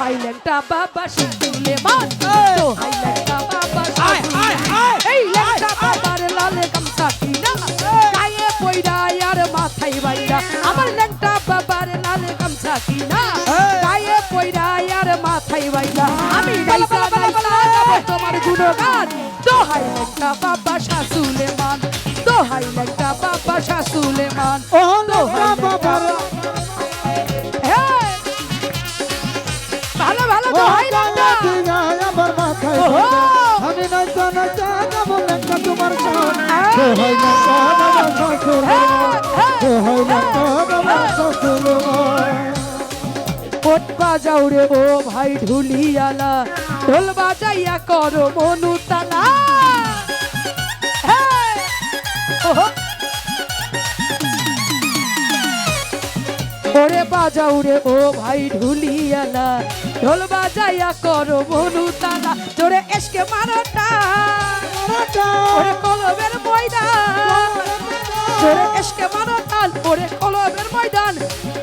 দোহাই ল্যাংটা বাবা সুলেমান দোহাই ল্যাংটা বাবা আয়, আয়, আয়, এই ল্যাংটা বাবার লালে গামছা কিনা। গায়ে পয়রা আর মাথায় বাইরা। আমার ল্যাংটা বাবার লালে গামছা কিনা। গায়ে পয়রা আর মাথায় বাইরা। আমি গাইসা গাইসা গাবো তোমার গুণগান। দোহাই ল্যাংটা বাবা শাসুলেমান দোহাই ল্যাংটা বাবা শাসুলেমান ও লেখা আমি নাচা নাচা গাবো লেখা তোমার। দোহাই লেখা বাবা শ্বশুর? দোহাই লেখা বাবা এই। শ্বশুর? কোট বাজাও রে ও ভাই ঢুলিয়ালা ঢোল বাজাইয়া করো মনু তালা ওরে বাজাও রে ও ভাই ঢুলিয়ালা ঢোল বাজাইয়া করো মনু তালা। জোরে এসকে মারোটা ওরে কলবের ময়দান। জোরে এসকে মারো তাল। ওরে কলবের ময়দান।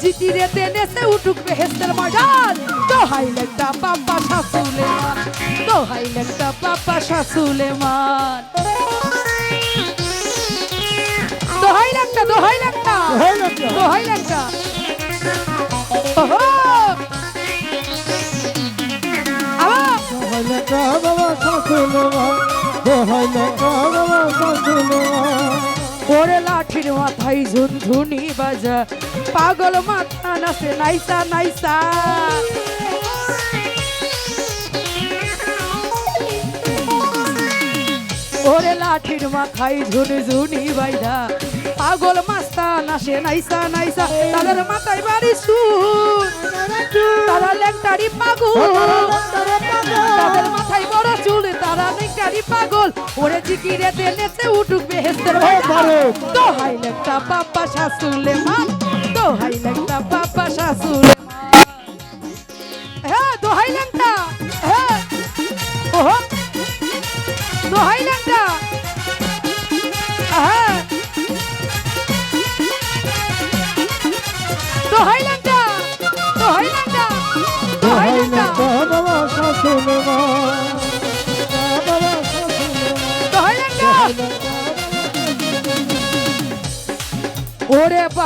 জিতি রে টেনেছে উঠুক বেহেস্তের ময়দান। তো হাইলেন্টা বাপ্পা শাসুলেমান তো হাইলেন্টা বাপ্পা শাসুলেমান তো হাইলেন্টা দোহাই লেখা তো হাইলেন্টা ওহো! ওরে লাঠির মাথায় ঝুনঝুনি বাজা, পাগল মাথা নাচে, নাইসা নাইসা। ওরে লাঠির মাথায় ঝুনঝুনি বাইদা পাগল মাস্তা নাচে নাইসা নাইসা। তাদের মাথায় বাড়ি সু। তারা লেংটারি পাগল। তাদের মাথায় বড় চুল তারা নেংটারি পাগল। ওরে জিকিরে দেনেতে উঠুক বেহেস্তের বারো। তো হাই লেংটা বাপ্পা শাসুলে মান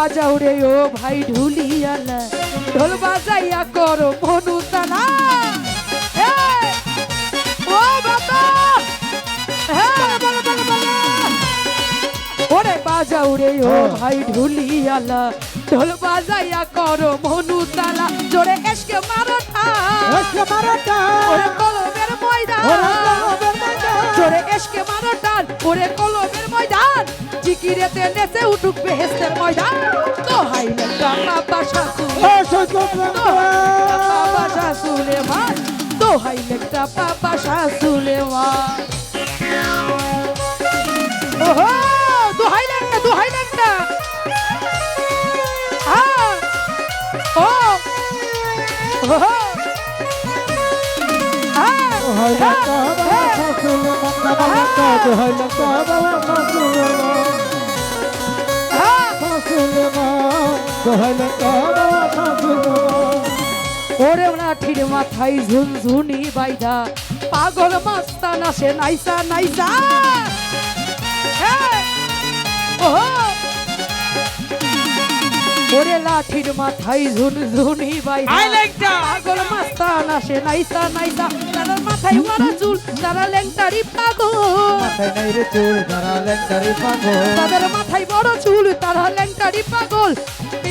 বাজাও রে ও ভাই ঢুলিয়ালা। ঢোল বাজাইয়া করো মনু তালা। এই! ও বাবা! হ্যাঁ বলো বলো বলো। ওরে বাজাও রে ও ভাই ঢুলিয়ালা। ঢোল বাজাইয়া করো মনু তালা। জোরে এসকে মারো এসকে মারাটা ওরে কলমের ময়দান। জোরে এসকে মারো টান। ওরে কলমের ময়দান। জিকিরেতে নেচে উঠুক বেহেস্তের ময়দান। বাবা শাশুলে তো বাবা শাশুলে মান তো হাই লেখা বাবা শাশুলে মান ওহো। তো হাই লেখা তো হাই লেখা হ্যাঁ। ও ওহো হ্যাঁ। হ্যাঁ ওরে লাঠির মাথায় ঝুনঝুনি বাইদা পাগল মাস্তান আসে নাইসা নাইসা! ওহো! ওরে লাঠির মাথায় ঝুনঝুনি বাইদা। আই লেংটা। পাগল মাস্তা নাচে নাইসা নাইসা তার মাথায় মারা চুল তারা লেংটারি পাগল। তাদের মাথায় বড় চুল তারা ল্যাংটারি পাগল।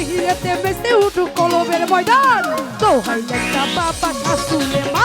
হিরেতে বেসে উঠু কলবের ময়দান। তো হাই ল্যাংটা বাবা শাশুলে মা।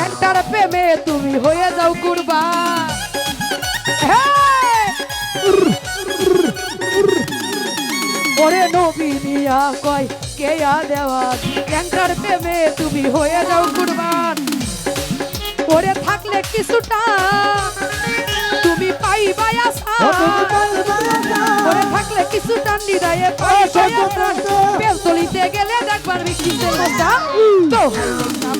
ব্যাংটার প্রেমে তুমি হয়ে যাও কুরবা ওরে নবিনিয়া কয় কেয়া দেওয়ার ব্যাংটার প্রেমে তুমি হয়ে যাও কুরবান। ওরে থাকলে কিছুটা তুমি পাইবা আশা। ওরে থাকলে কিছুটা নিদায়ে পাইবা প্রেম চলিতে গেলে দেখবার বিক্রিতে মজা। তো হ্যাঁ,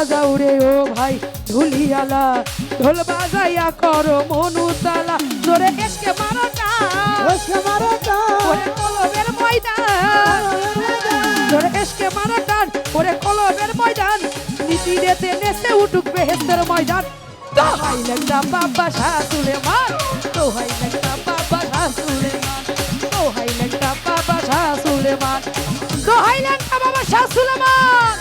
বাজাও রে ও ভাই ঢুলিয়ালা ঢোল বাজাইয়া করো মনু তালা জোরে এসকে মারোটা ওরে কলবের ময়দান। জোরে এসকে মারোটান ওরে কলবের ময়দান। নীতি দেতে নেসে উঠুক বেহেস্তের ময়দান। তো হাই লাগটা বাবা শাশুলে মান তো হাই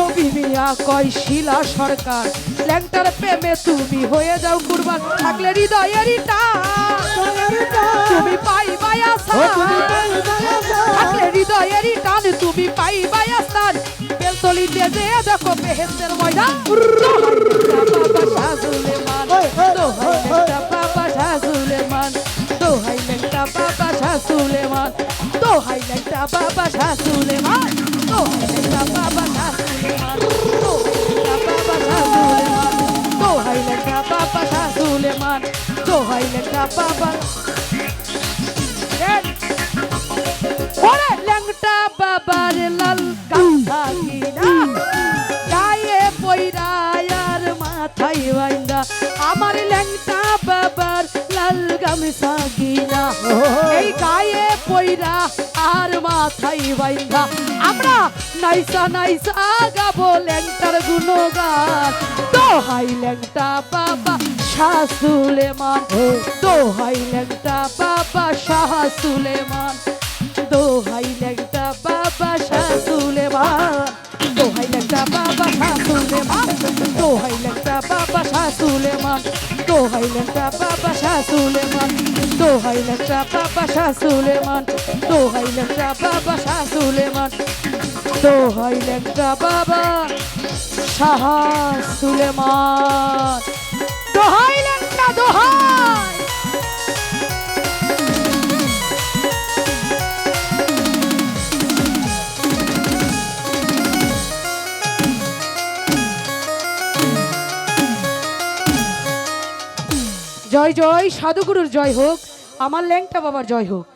তুমি কয়, শিলা সরকার, ল্যাংটার প্রেমে তুমি হয়ে যাও কুরবান। থাকলে হৃদয়েরই তুমি পাই থাকলে হৃদয়েরই টান, তুমি পাই বায়াস্তান বেলতলিতে যে দেখো মেহেন্দের ময়দান। বাবা শাহুলেমান দোহাই লেংটা বাবা শাহুলেমান দোহাই লেংটা বাবা শাহুলেমান দোহাই সাজুলে মান ওরে ল্যাংটা বাবার লাল গামছা কিনা গায়ে পয়রায়ার মাথায় বাইন্দা আমার ল্যাংটা বাবার লাল গামছা কিনা এই গায়ে পয়রা আর মাথায় বাইন্দা আমরা নাইসা নাইসা গাবো ল্যাংটার গুণগান তো হাই ল্যাংটা বাবা শাসুলেমান দোহাই ল্যাংটা বাবা শাহ সুলেমান, দোহাই ল্যাংটা বাবা শাহ সুলেমান, দোহাই ল্যাংটা বাবা শাহ সুলেমান, দোহাই ল্যাংটা বাবা শাহ সুলেমান, দোহাই ল্যাংটা বাবা শাহ সুলেমান, দোহাই ল্যাংটা বাবা শাহ সুলেমান, দোহাই ল্যাংটা বাবা শাহ সুলেমান, দোহাই ল্যাংটা বাবা শাহ সুলেমান। দোহাই। জয় জয় সাধুগুরুর জয় হোক আমার ল্যাংটা বাবার জয় হোক।